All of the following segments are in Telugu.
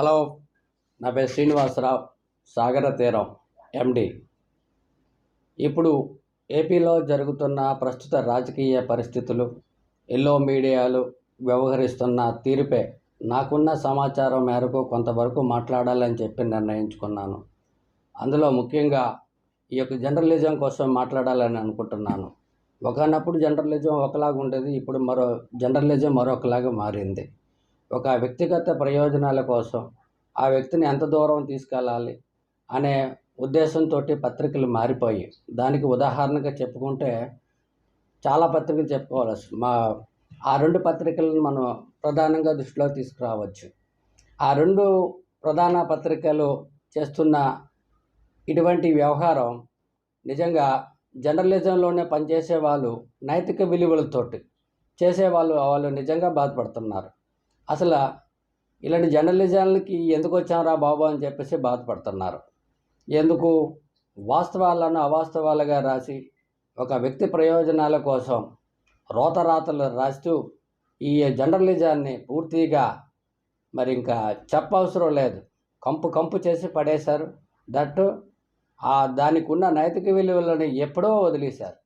హలో నా పేరు శ్రీనివాసరావు సాగర తీరం ఎండి ఇప్పుడు ఏపీలో జరుగుతున్న ప్రస్తుత రాజకీయ పరిస్థితులు ఎల్లో మీడియాలు వ్యవహరిస్తున్న తీరుపై నాకున్న సమాచారం మేరకు కొంతవరకు మాట్లాడాలని చెప్పి నిర్ణయించుకున్నాను. అందులో ముఖ్యంగా ఈ యొక్క జర్నలిజం కోసం మాట్లాడాలని అనుకుంటున్నాను. ఒకనప్పుడు జర్నలిజం ఒకలాగా ఉండేది ఇప్పుడు మరో జర్నలిజం మరొకలాగా మారింది. ఒక వ్యక్తిగత ప్రయోజనాల కోసం ఆ వ్యక్తిని ఎంత దూరం తీసుకెళ్ళాలి అనే ఉద్దేశంతో పత్రికలు మారిపోయి దానికి ఉదాహరణగా చెప్పుకుంటే చాలా పత్రికలు చెప్పుకోవాలి మా ఆ రెండు పత్రికలను మనం ప్రధానంగా దృష్టిలో తీసుకురావచ్చు. ఆ రెండు ప్రధాన పత్రికలు చేస్తున్న ఇటువంటి వ్యవహారం నిజంగా జర్నలిజంలోనే పనిచేసే వాళ్ళు నైతిక విలువలతోటి చేసేవాళ్ళు వాళ్ళు నిజంగా బాధపడుతున్నారు. అసలు ఇలాంటి జర్నలిజాలకి ఎందుకు వచ్చాంరా బాబు అని చెప్పేసి బాధపడుతున్నారు. ఎందుకు? వాస్తవాలను అవాస్తవాలుగా రాసి ఒక వ్యక్తి ప్రయోజనాల కోసం రోతరాతలు రాస్తూ ఈ జర్నలిజాన్ని పూర్తిగా మరి ఇంకా చెప్పవసరం లేదు. కంపు కంపు చేసి పడేశారు. దట్టు ఆ దానికి ఉన్న నైతిక విలువలను ఎప్పుడో వదిలేశారు.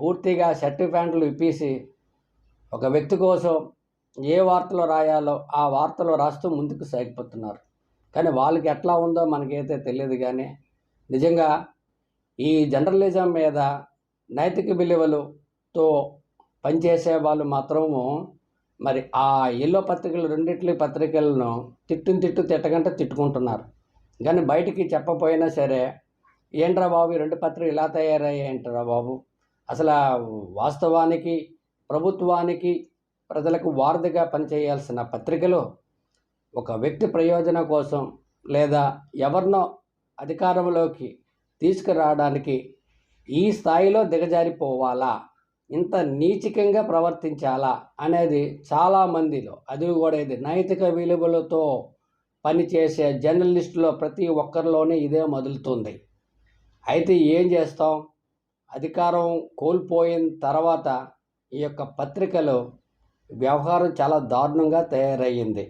పూర్తిగా షర్టు ప్యాంట్లు ఇప్పేసి ఒక వ్యక్తి కోసం ఏ వార్తలు రాయాలో ఆ వార్తలు రాస్తూ ముందుకు సాగిపోతున్నారు. కానీ వాళ్ళకి ఎట్లా ఉందో మనకైతే తెలియదు కానీ నిజంగా ఈ జర్నలిజం మీద నైతిక విలువలతో పనిచేసే వాళ్ళు మాత్రము మరి ఆ ఎల్లో పత్రికలు రెండిట్ల పత్రికలను తిట్టుని తిట్టు తిట్టగంటే తిట్టుకుంటున్నారు. కానీ బయటికి చెప్పపోయినా సరే ఏంట్రా బాబు ఈ రెండు పత్రికలు ఇలా తయారయ్యాయంటరా బాబు? అసలు వాస్తవానికి ప్రభుత్వానికి ప్రజలకు వారధిగా పనిచేయాల్సిన పత్రికలు ఒక వ్యక్తి ప్రయోజనం కోసం లేదా ఎవరినో అధికారంలోకి తీసుకురావడానికి ఈ స్థాయిలో దిగజారిపోవాలా? ఇంత నీచికంగా ప్రవర్తించాలా? అనేది చాలామందిలో అది కూడా ఇది నైతిక విలువలతో పనిచేసే జర్నలిస్టులో ప్రతి ఒక్కరిలోనే ఇదే మొదలుతుంది. అయితే ఏం చేస్తాం? అధికారం కోల్పోయిన తర్వాత ఈ యొక్క పత్రికలో వ్యవహారం చాలా దారుణంగా తయారయ్యింది.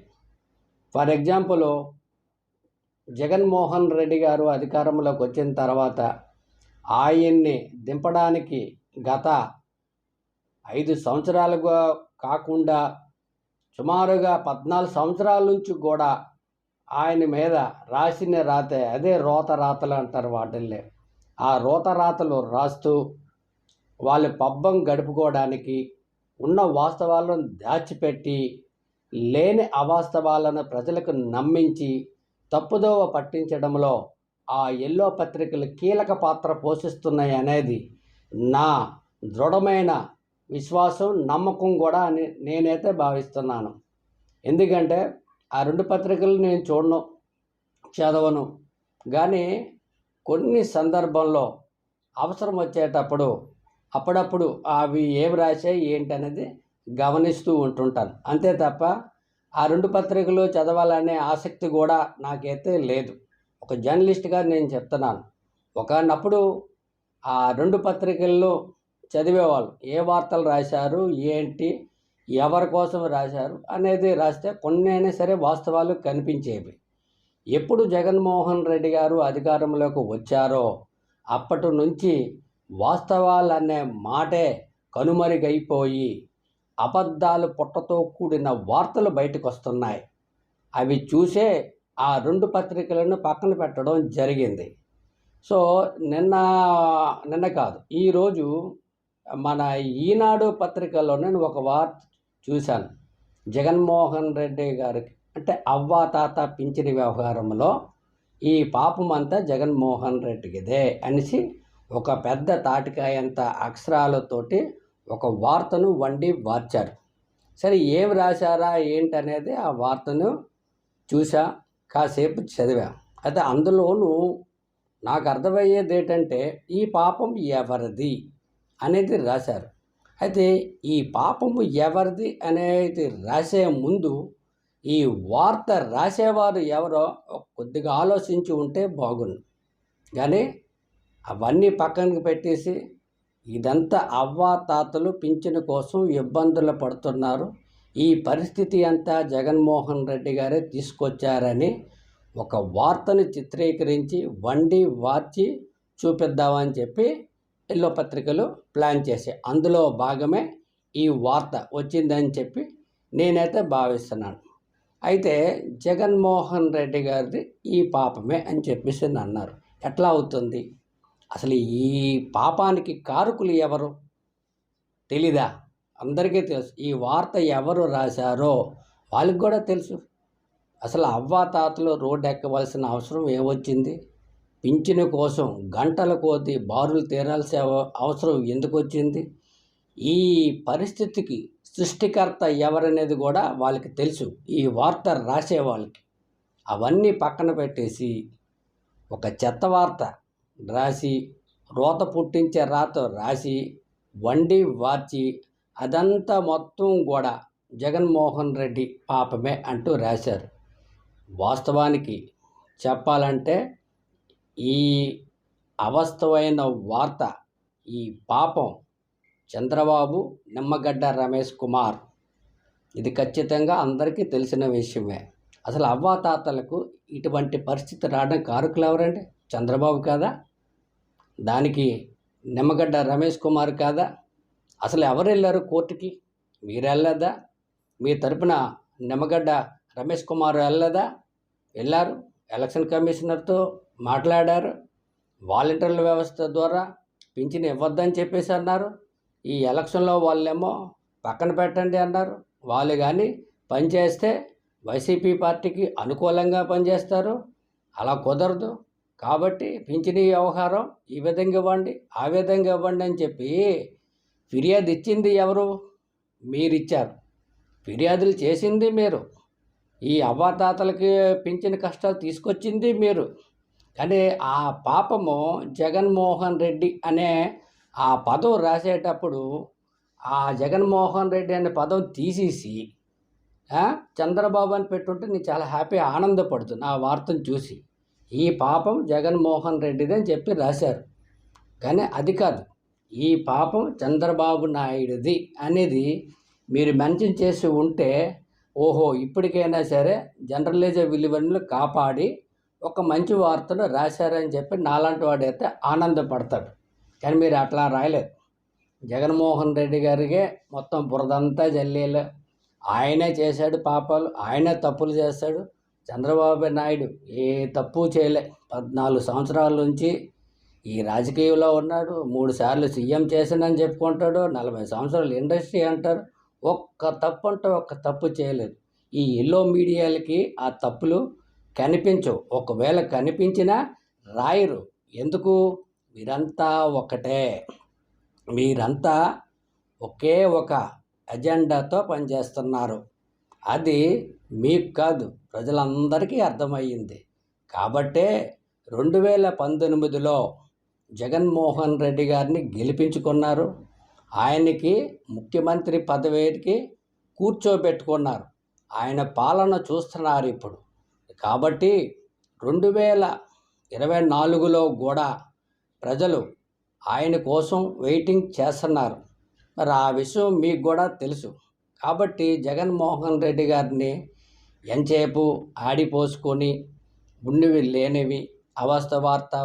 ఫర్ ఎగ్జాంపుల్ జగన్మోహన్ రెడ్డి గారు అధికారంలోకి వచ్చిన తర్వాత ఆయన్ని దింపడానికి గత ఐదు సంవత్సరాలుగా కాకుండా సుమారుగా పద్నాలుగు సంవత్సరాల నుంచి కూడా ఆయన మీద రాసిన రాతే అదే రోత రాతలు అంటారు వాటిల్లే ఆ రోత రాతలు రాస్తూ వాళ్ళ పబ్బం గడుపుకోవడానికి ఉన్న వాస్తవాలను దాచిపెట్టి లేని అవాస్తవాలను ప్రజలకు నమ్మించి తప్పుదోవ పట్టించడంలో ఆ ఎల్లో పత్రికలు కీలక పాత్ర పోషిస్తున్నాయి అనేది నా దృఢమైన విశ్వాసం నమ్మకం కూడా అని నేనైతే భావిస్తున్నాను. ఎందుకంటే ఆ రెండు పత్రికలు నేను చూడను చదవను. కానీ కొన్ని సందర్భంలో అవసరం వచ్చేటప్పుడు అప్పుడప్పుడు అవి ఏం రాశాయి ఏంటి అనేది గమనిస్తూ ఉంటుంటాను. అంతే తప్ప ఆ రెండు పత్రికలు చదవాలనే ఆసక్తి కూడా నాకైతే లేదు. ఒక జర్నలిస్ట్గా నేను చెప్తున్నాను. ఒకనప్పుడు ఆ రెండు పత్రికల్లో చదివేవాళ్ళు. ఏ వార్తలు రాశారు ఏంటి ఎవరి కోసం రాశారు అనేది రాస్తే కొన్ని అయినా సరే వాస్తవాలు కనిపించేవి. ఎప్పుడు జగన్మోహన్ రెడ్డి గారు అధికారంలోకి వచ్చారో అప్పటి నుంచి వాస్తవాలు అనే మాటే కనుమరుగైపోయి అబద్ధాలు పుట్టతో కూడిన వార్తలు బయటకు వస్తున్నాయి అవి చూసే ఆ రెండు పత్రికలను పక్కన పెట్టడం జరిగింది. సో నిన్న నిన్న కాదు ఈరోజు మన ఈనాడు పత్రికలో నేను ఒక వార్త చూశాను. జగన్మోహన్ రెడ్డి గారికి అంటే అవ్వ తాత పింఛని వ్యవహారంలో ఈ పాపం అంతా జగన్మోహన్ రెడ్డికిదే అనేసి ఒక పెద్ద తాటికాయంత అక్షరాలతోటి ఒక వార్తను వండి వార్చారు. సరే ఏం రాశారా ఏంటనేది ఆ వార్తను చూసా కాసేపు చదివా. అయితే అందులోనూ నాకు అర్థమయ్యేది ఏంటంటే ఈ పాపం ఎవరిది అనేది రాశారు. అయితే ఈ పాపము ఎవరిది అనేది రాసే ముందు ఈ వార్త రాసేవారు ఎవరో కొద్దిగా ఆలోచించి ఉంటే బాగుండు. కానీ అవన్నీ పక్కనకి పెట్టేసి ఇదంతా అవ్వా తాతలు పింఛను కోసం ఇబ్బందులు పడుతున్నారు. ఈ పరిస్థితి అంతా జగన్మోహన్ రెడ్డి గారే తీసుకొచ్చారని ఒక వార్తను చిత్రీకరించి వండి వార్చి చూపిద్దామని చెప్పి ఎల్లో పత్రికలు ప్లాన్ చేశాయి. అందులో భాగమే ఈ వార్త వచ్చిందని చెప్పి నేనైతే భావిస్తున్నాను. అయితే జగన్మోహన్ రెడ్డి గారిది ఈ పాపమే అని చెప్పేసి అన్నారు. ఎట్లా అవుతుంది? అసలు ఈ పాపానికి కారకులు ఎవరు? తెలీదా? అందరికీ తెలుసు. ఈ వార్త ఎవరు రాశారో వాళ్ళకి కూడా తెలుసు. అసలు అవ్వాతాతలు రోడ్డు ఎక్కవలసిన అవసరం ఏమొచ్చింది? పింఛను కోసం గంటల కోతి బారులు తీరాల్సిన అవ- అవసరం ఎందుకు వచ్చింది ఈ పరిస్థితికి సృష్టికర్త ఎవరనేది కూడా వాళ్ళకి తెలుసు. ఈ వార్త రాసే వాళ్ళకి. అవన్నీ పక్కన పెట్టేసి ఒక చెత్త వార్త. రాసి రోత పుట్టించే రాత రాసి వండి వార్చి అదంతా మొత్తం కూడా జగన్మోహన్ రెడ్డి పాపమే అంటూ రాశారు. వాస్తవానికి చెప్పాలంటే ఈ అవస్థమైన వార్త ఈ పాపం చంద్రబాబు నిమ్మగడ్డ రమేష్ కుమార్. ఇది ఖచ్చితంగా అందరికీ తెలిసిన విషయమే. అసలు అవ్వాతాతలకు ఇటువంటి పరిస్థితి రావడం కారుకులు ఎవరండి? చంద్రబాబు కాదా? దానికి నిమ్మగడ్డ రమేష్ కుమార్ కాదా? అసలు ఎవరు వెళ్ళారు కోర్టుకి? మీరు వెళ్ళదా మీ తరపున నిమ్మగడ్డ రమేష్ కుమార్ వెళ్ళదా వెళ్ళారు? ఎలక్షన్ కమిషనర్తో మాట్లాడారు? వాలంటీర్ల వ్యవస్థ ద్వారా పింఛన్ ఇవ్వద్దని చెప్పేసి అన్నారు. ఈ ఎలక్షన్లో వాళ్ళేమో పక్కన పెట్టండి అన్నారు. వాళ్ళు కానీ పనిచేస్తే వైసీపీ పార్టీకి అనుకూలంగా పనిచేస్తారు. అలా కుదరదు. కాబట్టి పింఛనీ వ్యవహారం ఈ విధంగా ఇవ్వండి ఆ విధంగా ఇవ్వండి అని చెప్పి ఫిర్యాదు ఇచ్చింది ఎవరు? మీరు ఇచ్చారు ఫిర్యాదులు చేసింది మీరు. ఈ అవ్వాతాతలకి పింఛన్ కష్టాలు తీసుకొచ్చింది మీరు. కానీ ఆ పాపము జగన్మోహన్ రెడ్డి అనే ఆ పదం రాసేటప్పుడు ఆ జగన్మోహన్ రెడ్డి అనే పదం తీసేసి చంద్రబాబు అని పెట్టుంటే నేను చాలా హ్యాపీ ఆనందపడుతున్నా ఆ వార్తను చూసి. ఈ పాపం జగన్మోహన్ రెడ్డిది అని చెప్పి రాశారు. కానీ అది కాదు. ఈ పాపం చంద్రబాబు నాయుడిది అనేది మీరు మెన్షన్ చేసి ఉంటే ఓహో ఇప్పటికైనా సరే జర్నలిజం విలువలను కాపాడి ఒక మంచి వార్తను రాశారని చెప్పి నాలాంటి వాడైతే ఆనందపడతాడు. కానీ మీరు అట్లా రాయలేదు. జగన్మోహన్ రెడ్డి గారికే మొత్తం బురదంతా జల్లేలే. ఆయనే చేశాడు పాపాలు ఆయనే తప్పులు చేస్తాడు చంద్రబాబు నాయుడు ఏ తప్పు చేయలే. పద్నాలుగు సంవత్సరాల నుంచి ఈ రాజకీయంలో ఉన్నాడు. మూడు సార్లు సీఎం చేశానని చెప్పుకుంటాడు. నలభై సంవత్సరాలు ఇండస్ట్రీ అంటారు. ఒక్క తప్పు అంటే ఒక్క తప్పు చేయలేదు. ఈ ఎల్లో మీడియాలకి ఆ తప్పులు కనిపించవు. ఒకవేళ కనిపించినా రాయరు. ఎందుకు? మీరంతా ఒకటే. మీరంతా ఒకే ఒక అజెండాతో పనిచేస్తున్నారు. అది మీకు కాదు. ప్రజలందరికీ అర్థమయ్యింది. కాబట్టే రెండు వేల పంతొమ్మిదిలో జగన్మోహన్ రెడ్డి గారిని గెలిపించుకున్నారు. ఆయనకి ముఖ్యమంత్రి పదవికి కూర్చోబెట్టుకున్నారు. ఆయన పాలన చూస్తున్నారు ఇప్పుడు. కాబట్టి రెండు వేల ఇరవై నాలుగులో కూడా ప్రజలు ఆయన కోసం వెయిటింగ్ చేస్తున్నారు. మరి ఆ విషయం మీకు కూడా తెలుసు. కాబట్టి జగన్మోహన్ రెడ్డి గారిని ఎంతసేపు ఆడిపోసుకొని ఉన్నవి లేనివి అవస్థ వార్త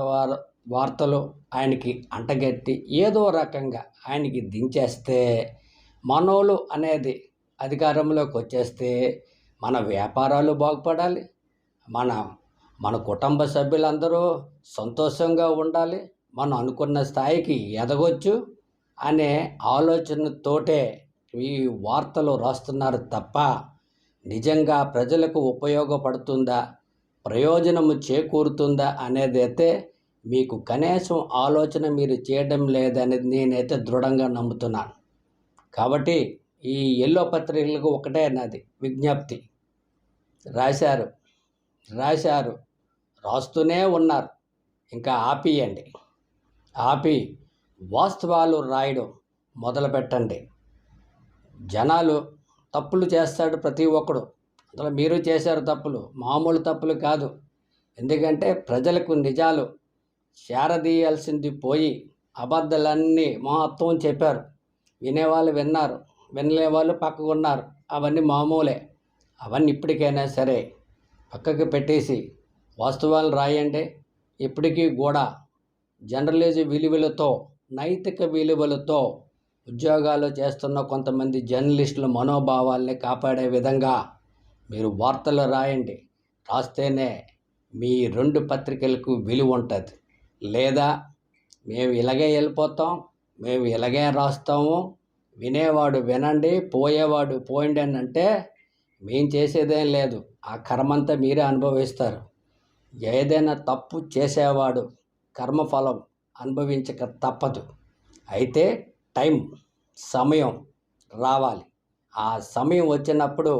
వార్తలు ఆయనకి అంటగట్టి ఏదో రకంగా ఆయనకి దించేస్తే మనోళ్ళు అనేది అధికారంలోకి వచ్చేస్తే మన వ్యాపారాలు బాగుపడాలి. మన మన కుటుంబ సభ్యులందరూ సంతోషంగా ఉండాలి. మనం అనుకున్న స్థాయికి ఎదగొచ్చు అనే ఆలోచనతోటే ఈ వార్తలు రాస్తున్నారు తప్ప నిజంగా ప్రజలకు ఉపయోగపడుతుందా? ప్రయోజనము చేకూరుతుందా అనేది అయితే మీకు కనీసం ఆలోచన మీరు చేయడం లేదనేది నేనైతే దృఢంగా నమ్ముతున్నాను. కాబట్టి ఈ ఎల్లో పత్రికలకు ఒకటే నాది విజ్ఞప్తి. రాశారు. రాశారు. రాస్తూనే ఉన్నారు. ఇంకా ఆపియండి. ఆపి వాస్తవాలు రాయడం మొదలుపెట్టండి. జనాలు తప్పులు చేస్తాడు ప్రతి ఒక్కడు. అందులో మీరు చేశారు తప్పులు మామూలు తప్పులు కాదు. ఎందుకంటే ప్రజలకు నిజాలు చేరదీయాల్సింది పోయి అబద్ధాలన్నీ మొత్తం చెప్పారు. వినేవాళ్ళు విన్నారు వినలే వాళ్ళు పక్కకు ఉన్నారు. అవన్నీ మామూలే. అవన్నీ ఇప్పటికైనా సరే పక్కకి పెట్టేసి వాస్తవాలు రాయండి. ఇప్పటికీ కూడా జర్నలిజం విలువలతో నైతిక విలువలతో ఉద్యోగాలు చేస్తున్న కొంతమంది జర్నలిస్టుల మనోభావాల్ని కాపాడే విధంగా మీరు వార్తలు రాయండి. రాస్తేనే మీ రెండు పత్రికలకు విలువ ఉంటుంది. లేదా మేము ఇలాగే వెళ్ళిపోతాం మేము ఇలాగే రాస్తాము వినేవాడు వినండి పోయేవాడు పోయండి అని అంటే మేము చేసేదేం లేదు. ఆ కర్మంతా మీరే అనుభవిస్తారు. ఏదైనా తప్పు చేసేవాడు కర్మఫలం అనుభవించక తప్పదు. అయితే టైం సమయం రావాలి. ఆ సమయం వచ్చినప్పుడు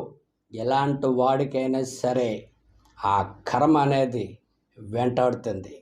ఎలాంటి వాడికైనా సరే ఆ కర్మ అనేది వెంటాడుతుంది.